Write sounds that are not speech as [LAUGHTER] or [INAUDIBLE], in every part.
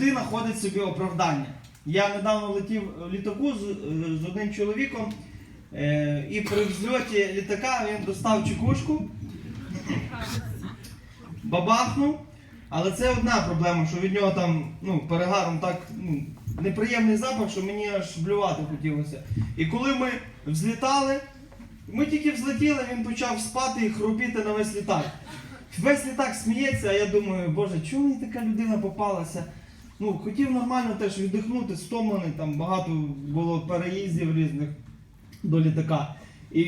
завжди знаходить собі оправдання. Я недавно летів в літаку з, е, з одним чоловіком, е, і при взльоті літака він достав чекушку, бабахнув. Але це одна проблема, що від нього там ну, перегаром так ну, неприємний запах, що мені аж блювати хотілося. І коли ми взлітали, ми тільки взлетіли, він почав спати і хропіти на весь літак. Весь літак сміється, а я думаю, боже, чому мені така людина попалася? Ну, хотів нормально теж віддихнути, стомлений, там багато було переїздів різних до літака. І,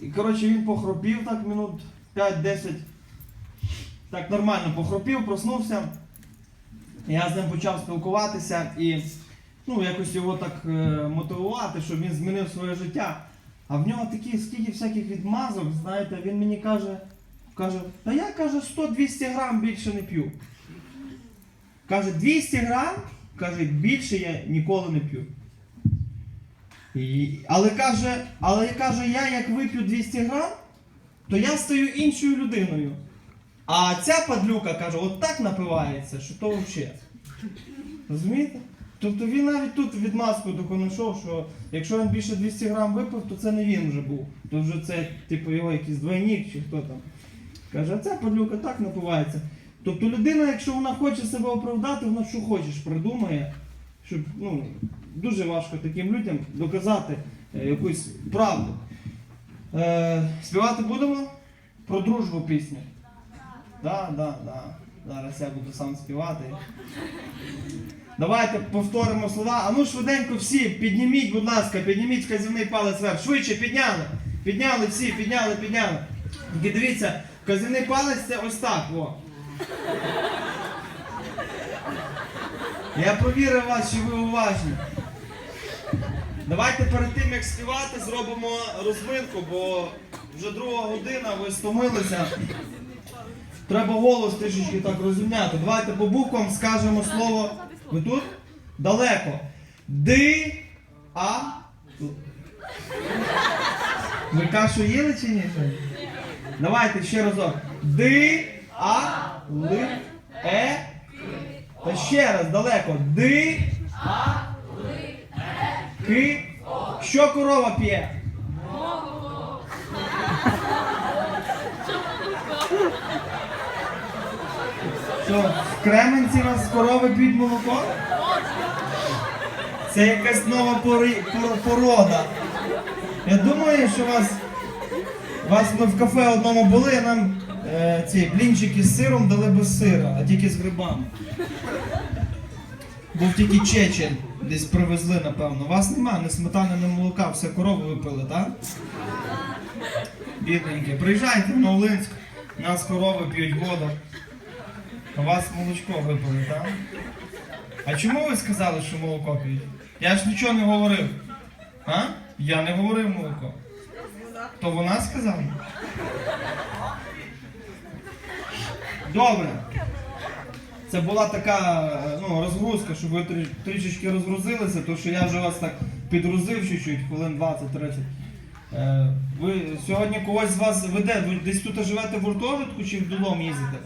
і коротше, він похропів так минут 5-10. Так нормально похропів, проснувся. Я з ним почав спілкуватися і ну, якось його так е, мотивувати, щоб він змінив своє життя. А в нього такі скільки всяких відмазок, знаєте, він мені каже, каже, та я каже 100-200 грам більше не п'ю. Каже, 200 грам, каже, більше я ніколи не п'ю. І, але каже, але каже, я як вип'ю 200 грам, то я стаю іншою людиною. А ця падлюка каже, от так напивається, що то взагалі. Розумієте? Тобто він навіть тут відмазку таку знайшов, що якщо він більше 200 грам випив, то це не він вже був. То вже це, типу, його якийсь двойник чи хто там. Каже, а ця падлюка так напивається. Тобто людина, якщо вона хоче себе оправдати, вона що хочеш придумає, щоб ну, дуже важко таким людям доказати е, якусь правду. Е, співати будемо про дружбу пісню. Да, да, да. Зараз я буду сам співати. Давайте повторимо слова. А ну швиденько всі, підніміть, будь ласка, підніміть вказівний палець вверх. Швидше підняли. Підняли всі, підняли, підняли. Дивіться, вказівний палець це ось так. О. Я провірив вас, що ви уважні. Давайте перед тим, як співати, зробимо розминку, бо вже друга година, ви стомилися. Треба голос трішечки так розімняти. Давайте по буквам скажемо слово. Ви тут? Далеко. Ди. А. Ви кашу їли чи ні? Давайте ще разок. Ди. А. Ли. Е. Та ще раз далеко. Ди. А. Ли. Е. Ки. Що корова п'є? Що, в Кременці вас корови п'ють молоко? Це якась нова пори- пор- порода. Я думаю, що вас, вас ми в кафе одному були, нам е, ці блінчики з сиром дали без сира, а тільки з грибами. Був тільки чечен, десь привезли, напевно. Вас нема, ні сметани, ні молока, все корови випили, так? Бідненькі. Приїжджайте на Олинськ, нас корови п'ють воду. У вас молочко випили, так? А чому ви сказали, що молоко п'ють? Я ж нічого не говорив. А? Я не говорив молоко. То вона сказала? Добре. Це була така е, ну, розгрузка, щоб ви трішечки розгрузилися, тому що я вже вас так підгрузив чуть-чуть, хвилин 20-30. Е, ви сьогодні когось з вас веде, ви десь тут живете в гуртожитку чи в додому їздите?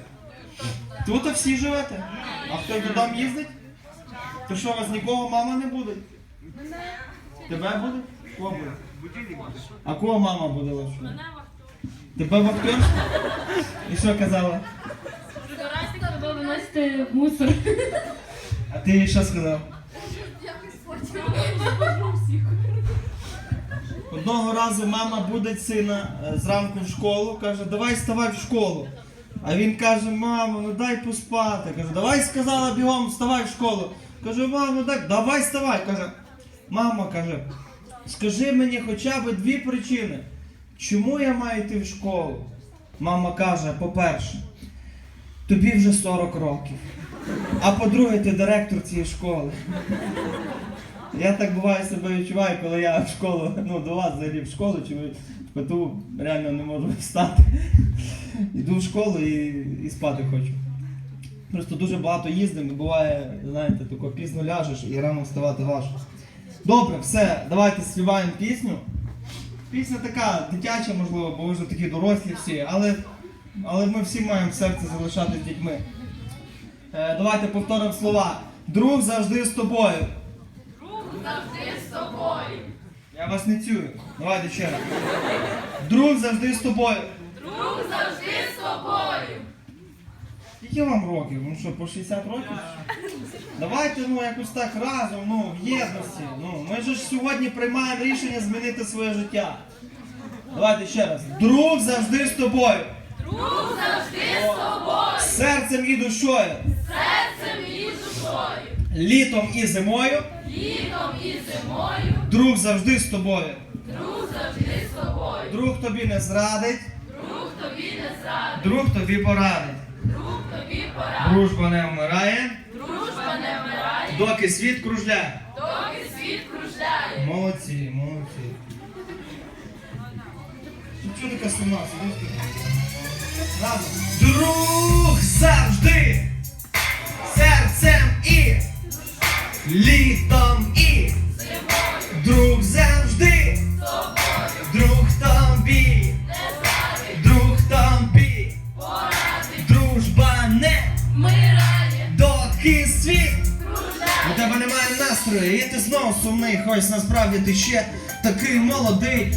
Тут всі живете? А хто додому їздить? То що, у вас нікого мама не буде? Тебе буде? Кого буде? А кого мама буде лише? Тебе в актерську? І що казала? Старайся туди виносити мусор. А ти що сказав? Одного разу мама будить сина е, зранку в школу, каже, давай вставай в школу. А він каже, мамо, ну дай поспати. Каже, давай сказала бігом, вставай в школу. Каже, мамо, ну дай, давай вставай. Каже, мама каже, скажи мені хоча б дві причини, чому я маю йти в школу. Мама каже, по-перше, тобі вже 40 років. А по-друге, ти директор цієї школи. Я так буває себе відчуваю, коли я в школу, ну до вас взагалі в школу, чи в ПТУ реально не можу встати. Іду в школу і, і спати хочу. Просто дуже багато їздимо, і буває, знаєте, тако пізно ляжеш і рано вставати важко. Добре, все, давайте співаємо пісню. Пісня така дитяча, можливо, бо ви вже такі дорослі всі, але, але ми всі маємо в серці залишати з дітьми. Е, давайте повторимо слова. Друг завжди з тобою. Друг завжди з тобою. Я вас не чую. Давайте ще раз. Друг завжди з тобою. Друг завжди з тобою. Скільки вам років? Ну що, по 60 років? Давайте ну якось так разом, ну, в єдності. Ну, ми ж сьогодні приймаємо рішення змінити своє життя. Давайте ще раз. Друг завжди з тобою. Друг завжди з тобою. Серцем і душою. Серцем і душою. Літом і зимою. Літом і зимою. Друг завжди з тобою. Друг завжди з тобою. Друг тобі не зрадить, Друг тобі не зрадить. друг тобі порадить. Друг тобі пора. Дружба не вмирає, Дружба не вмирає, доки світ кружляє. доки світ кружляє. Молодці, молодці. Ну, Чого така сумна? Сидиш. Друг завжди серцем і літом і друг завжди друг тобі друг тобі. Дружба не доки світ. У тебе немає настрою, і ти знову сумний, хоч насправді ти ще такий молодий,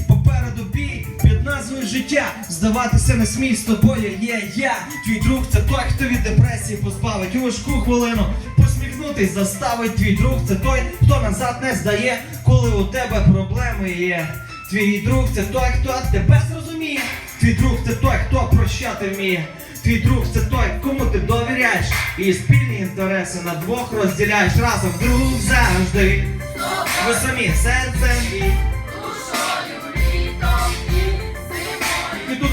назвою життя. Здаватися не смій з тобою є я. Твій друг це той, хто від депресії позбавить важку хвилину. Посміхнутись заставить твій друг, це той, хто назад не здає, коли у тебе проблеми є. Твій друг це той, хто тебе зрозуміє. Твій друг це той, хто прощати вміє. Твій друг це той, кому ти довіряєш, і спільні інтереси на двох розділяєш разом. Друг завжди. Ви самі серцем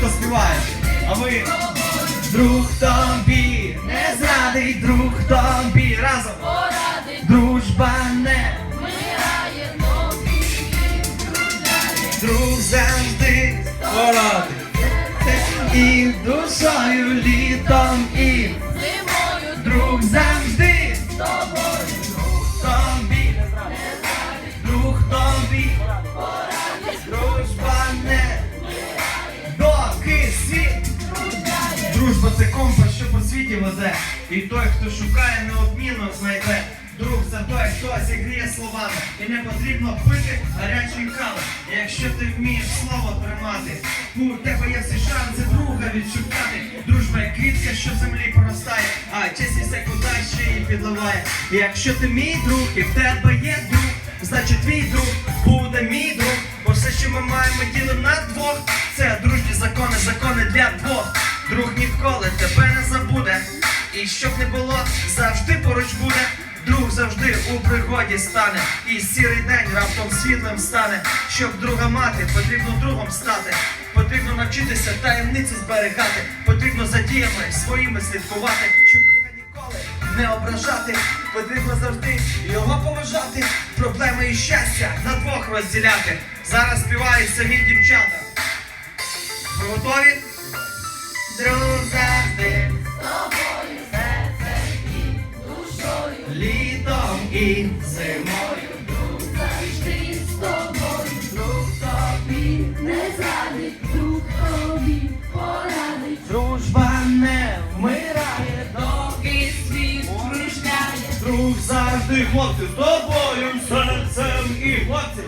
зимою. співає. А ми друг тобі не зрадить, друг тобі разом. Порадить, Дружба не вмирає, нові, друг завжди порадить. І душою літом і це компас, що по світі веде. І той, хто шукає, неодмінно знайде. Друг це той, хто зігріє словами. І не потрібно пити гарячої кави. І Якщо ти вмієш слово тримати, у тебе є всі шанси друга відшукати. Дружба як квітка, що в землі поростає, а чесність як вода ще її підливає. І якщо ти мій друг, і в тебе є друг, значить твій друг буде мій друг. Бо все, що ми маємо, ділимо на двох. Це дружні закони, закони для двох. Друг ніколи тебе не забуде. І щоб не було, завжди поруч буде. Друг завжди у пригоді стане. І сірий день раптом світлим стане. Щоб друга мати, потрібно другом стати. Потрібно навчитися таємниці зберігати. Потрібно за діями своїми слідкувати. Щоб друга ніколи не ображати. Потрібно завжди його поважати. Проблеми і щастя на двох розділяти. Зараз співають самі дівчата. Ви готові? Друг завжди тобою серцем і душою. літом і зимою. друг Завжди з тобою. Друг тобі не зрадить, друг тобі порадить. Дружба не вмирає, Доки світ кружляє. друг завжди хлопці з тобою, серцем і хлопці.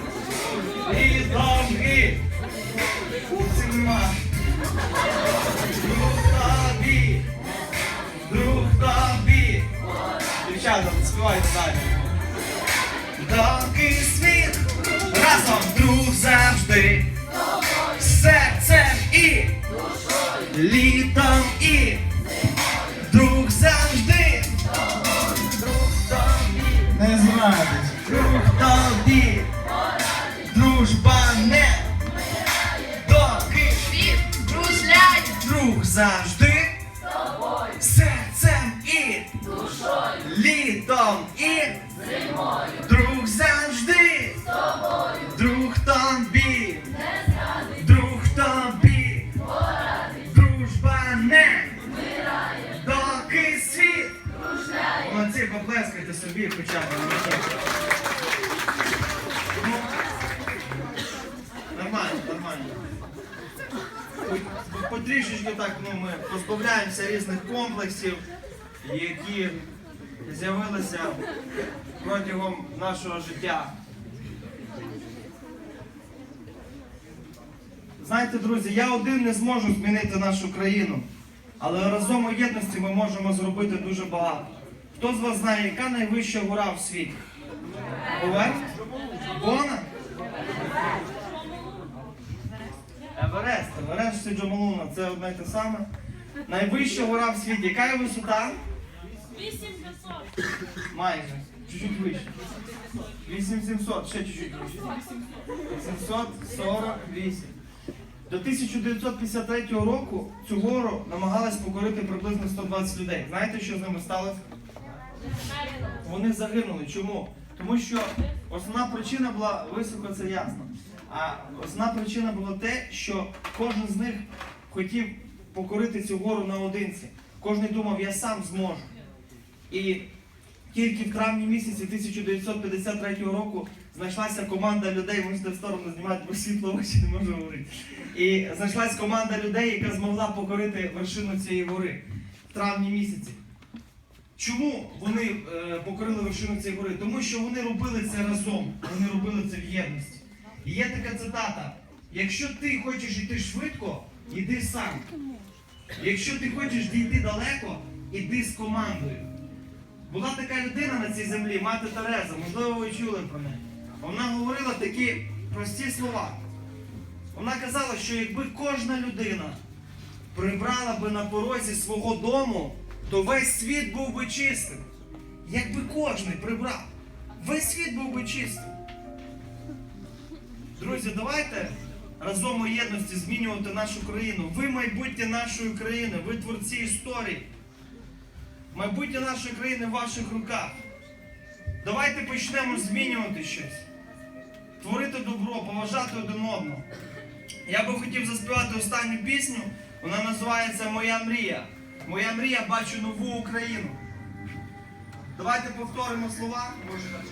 Дівчата, співайте далі. Доки світ разом друг завжди. Серцем і літом і друг завжди. Друг тобі не зрадить. Друг тобі дружба не доки Світ кружляє. друг завжди. Серцем і літом і друг завжди. Друг тобі друг тобі дружба не доки світ Молодці, поплескайте собі хоча б. Ну, Нормально, нормально. По- Потрішечки так, ну, ми позбавляємося різних комплексів. які з'явилися протягом нашого життя. Знаєте, друзі, я один не зможу змінити нашу країну, але разом у єдності ми можемо зробити дуже багато. Хто з вас знає, яка найвища гора в світі? Еверест? Бона? Еверест. Еверест чи Джомолуна це одне те саме. Найвища гора в світі. Яка висота? 8500. Майже. Чуть-чуть вище. 8700, ще чуть-чуть вище. 748. До 1953 року цю гору намагались покорити приблизно 120 людей. Знаєте, що з ними сталося? Вони загинули. Чому? Тому що основна причина була високо, це ясно. А основна причина була те, що кожен з них хотів покорити цю гору наодинці. Кожен думав, я сам зможу. І тільки в травні місяці 1953 року знайшлася команда людей, можете в сторону знімати, бо світло очі не можу говорити. І знайшлась команда людей, яка змогла покорити вершину цієї гори в травні місяці. Чому вони е, покорили вершину цієї гори? Тому що вони робили це разом, вони робили це в єдності. І є така цитата: якщо ти хочеш йти швидко, йди сам. Якщо ти хочеш дійти далеко, іди з командою. Була така людина на цій землі, мати Тереза, можливо, ви чули про неї. Вона говорила такі прості слова. Вона казала, що якби кожна людина прибрала би на порозі свого дому, то весь світ був би чистим. Якби кожний прибрав, весь світ був би чистим. Друзі, давайте разом у єдності змінювати нашу країну. Ви майбутнє нашої країни, ви творці історії. Майбутнє нашої країни в ваших руках. Давайте почнемо змінювати щось. Творити добро, поважати один одного. Я би хотів заспівати останню пісню. Вона називається Моя мрія. Моя мрія бачу нову Україну. Давайте повторимо слова. Може.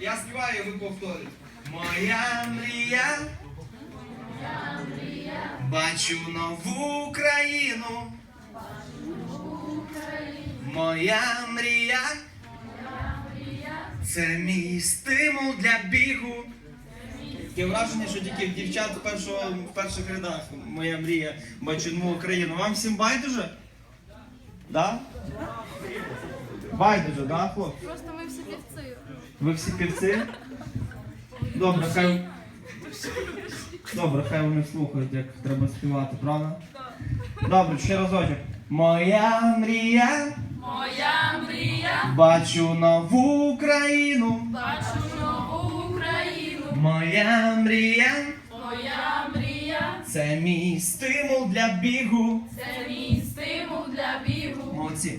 Я співаю, ви повторюєте. Моя мрія. Бачу нову Україну. Моя мрія. Це мій стимул для бігу. Таке враження, що тільки в дівчат в, першого, в перших рядах моя мрія бачу нову Україну. Вам всім байдуже? Да? Байдуже, да, хлопці? Просто ми всі півці. Ви всі півці? Добре, хай. Добре, хай вони слухають, як треба співати, правда? Добре, ще разочок. Моя мрія, Моя мрія, бачу нову Україну. бачу нову Україну. Моя мрія, Моя мрія, це мій стимул для бігу. це мій стимул для бігу. Молодці.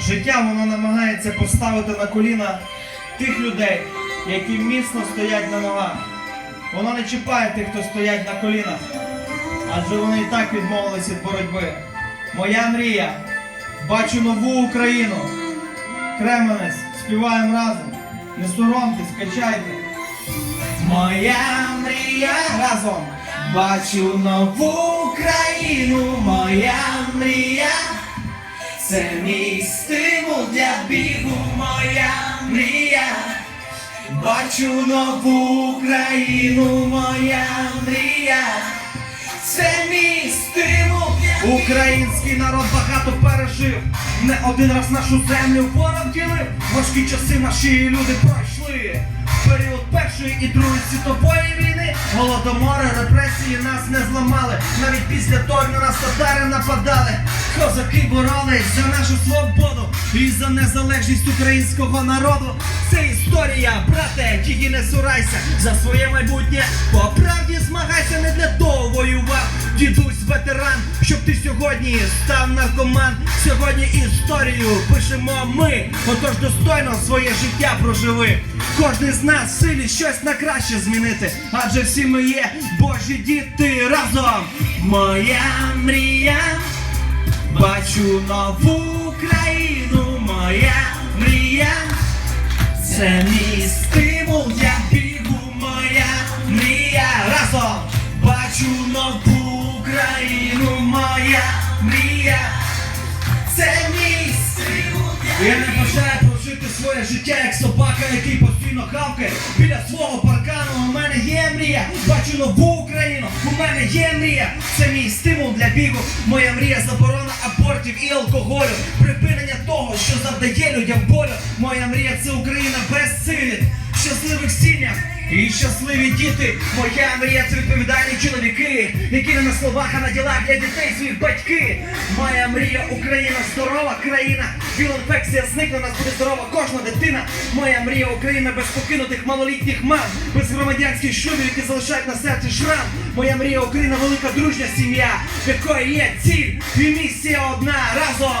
Життя воно намагається поставити на коліна тих людей, які міцно стоять на ногах. Воно не чіпає тих, хто стоять на колінах. Адже вони і так відмовились від боротьби. Моя мрія. Бачу нову Україну. Кременець, співаємо разом. Не соромтесь, качайте. Моя мрія разом. Бачу нову країну, моя мрія. Це мій стимул для бігу, моя мрія. Бачу нову країну, моя мрія. Це мій стимул. Український народ багато пережив. Не один раз нашу землю ворог ділив. Важкі часи наші люди пройшли. Період першої і другої світової війни. Голодомори, репресії нас не зламали. Навіть після того, на нас татари нападали. Козаки боролись за нашу свободу і за незалежність українського народу. Це історія, брате, тільки не сурайся за своє майбутнє. По правді змагайся, не для того воював. Дідусь ветеран, щоб ти сьогодні став наркоман. Сьогодні історію пишемо ми. Отож достойно своє життя проживи. Кожен з нас в силі щось на краще змінити. Адже всі ми є Божі діти разом. Моя мрія. Бачу нову країну, моя мрія. Це мій стимул для бігу, моя мрія разом. Бачу нову Україну, моя мрія. Це мій стимул. Я не бажаю прожити своє життя, як собака, який постійно хавкає біля свого паркану. Мрія, бачу нову Україну. У мене є мрія. Це мій стимул для бігу. Моя мрія заборона абортів і алкоголю. Припинення того, що завдає людям болю. Моя мрія це Україна без силі. Щасливих сім'ях і щасливі діти. Моя мрія це відповідальні чоловіки, які не на словах, а на ділах для дітей своїх батьки. Моя мрія Україна здорова країна. Віл-інфекція зникне, у нас буде здорова кожна дитина. Моя мрія Україна без покинутих малолітніх мам, без громадянських шлюбів, які залишають на серці шрам. Моя мрія Україна велика дружня сім'я, в якої є ціль і місія одна разом.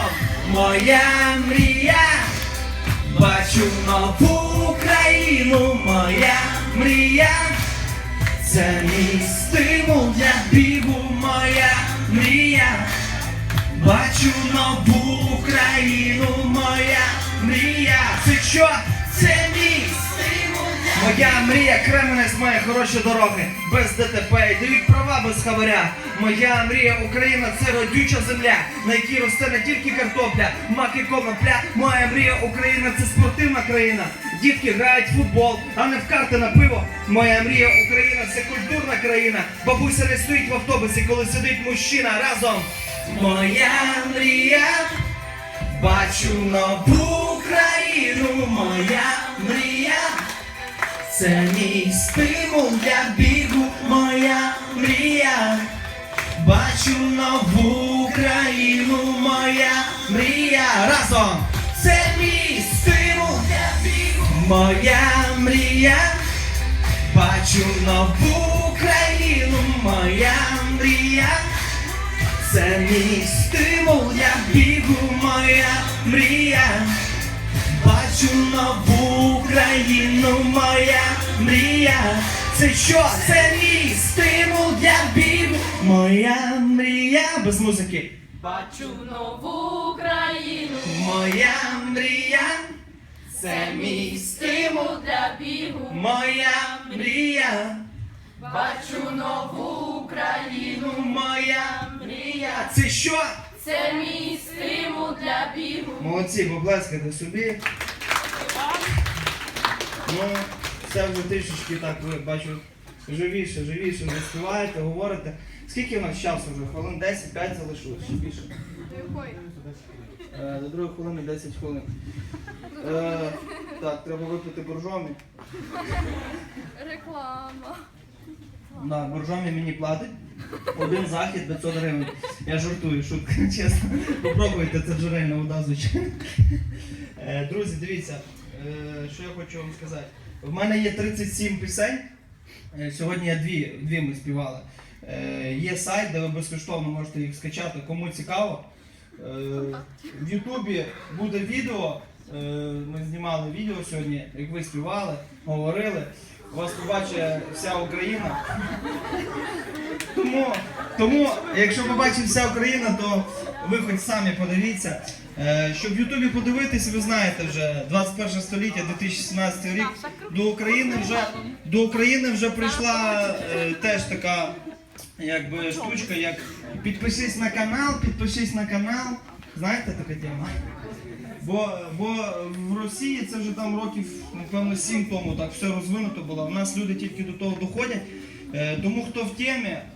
Моя мрія. Бачу нову Україну, моя мрія. Це мій стимул для бігу, моя мрія. Бачу нову Україну, моя мрія. Це що? Це мій стимул для Моя мрія Кременець має хороші дороги, без ДТП, і дають права без хабаря. Моя мрія Україна це родюча земля, на якій росте не тільки картопля, мак і конопля. Моя мрія Україна це спортивна країна. Дітки грають в футбол, а не в карти на пиво. Моя мрія Україна це культурна країна. Бабуся не стоїть в автобусі, коли сидить мужчина разом. Моя мрія. Бачу нову країну, моя мрія. Це мій стимул для бігу, моя мрія. Бачу нову країну, моя мрія. Разом! Моя мрія. Бачу нову країну, моя мрія. Це мій стимул для бігу, моя мрія. Бачу нову Україну, моя мрія. Це що? Це мій стимул для бігу, моя мрія. Без музики. Бачу нову країну, Моя мрія. Це мій стимул, для бігу. моя мрія. Бачу нову країну, Ну, моя мрія. Це що? це мій стимул для бігу. Молодці, поплескайте собі. Ну, це вже трішечки так, ви бачу, живіше, живіше, ви співаєте, говорите. Скільки в нас часу вже? Хвилин 10-5 залишилось, чи більше? Е, До другої хвилини 10 хвилин. Е, так, треба випити боржомі. Реклама. На боржомі мені платить. Один захід 500 гривень. Я жартую, шутка, [LAUGHS] чесно. Попробуйте, це джерельна вода, звичайно. Е, Друзі, дивіться, е, що я хочу вам сказати. В мене є 37 пісень. Е, Сьогодні я дві, дві ми співали. Е, Є сайт, де ви безкоштовно можете їх скачати, кому цікаво. Е, В Ютубі буде відео. Е, Ми знімали відео сьогодні, як ви співали, говорили. Вас побачить вся Україна. Тому, тому, якщо побачить вся Україна, то ви хоч самі подивіться. Е, Щоб в Ютубі подивитись, ви знаєте вже 21 століття, 2017 рік. До України вже до України вже прийшла е, теж така якби штучка, як підпишись на канал, підпишись на канал. Знаєте така тема? Бо, бо в Росії це вже там років, напевно, сім тому так все розвинуто було. У нас люди тільки до того доходять. Е, Тому хто в темі,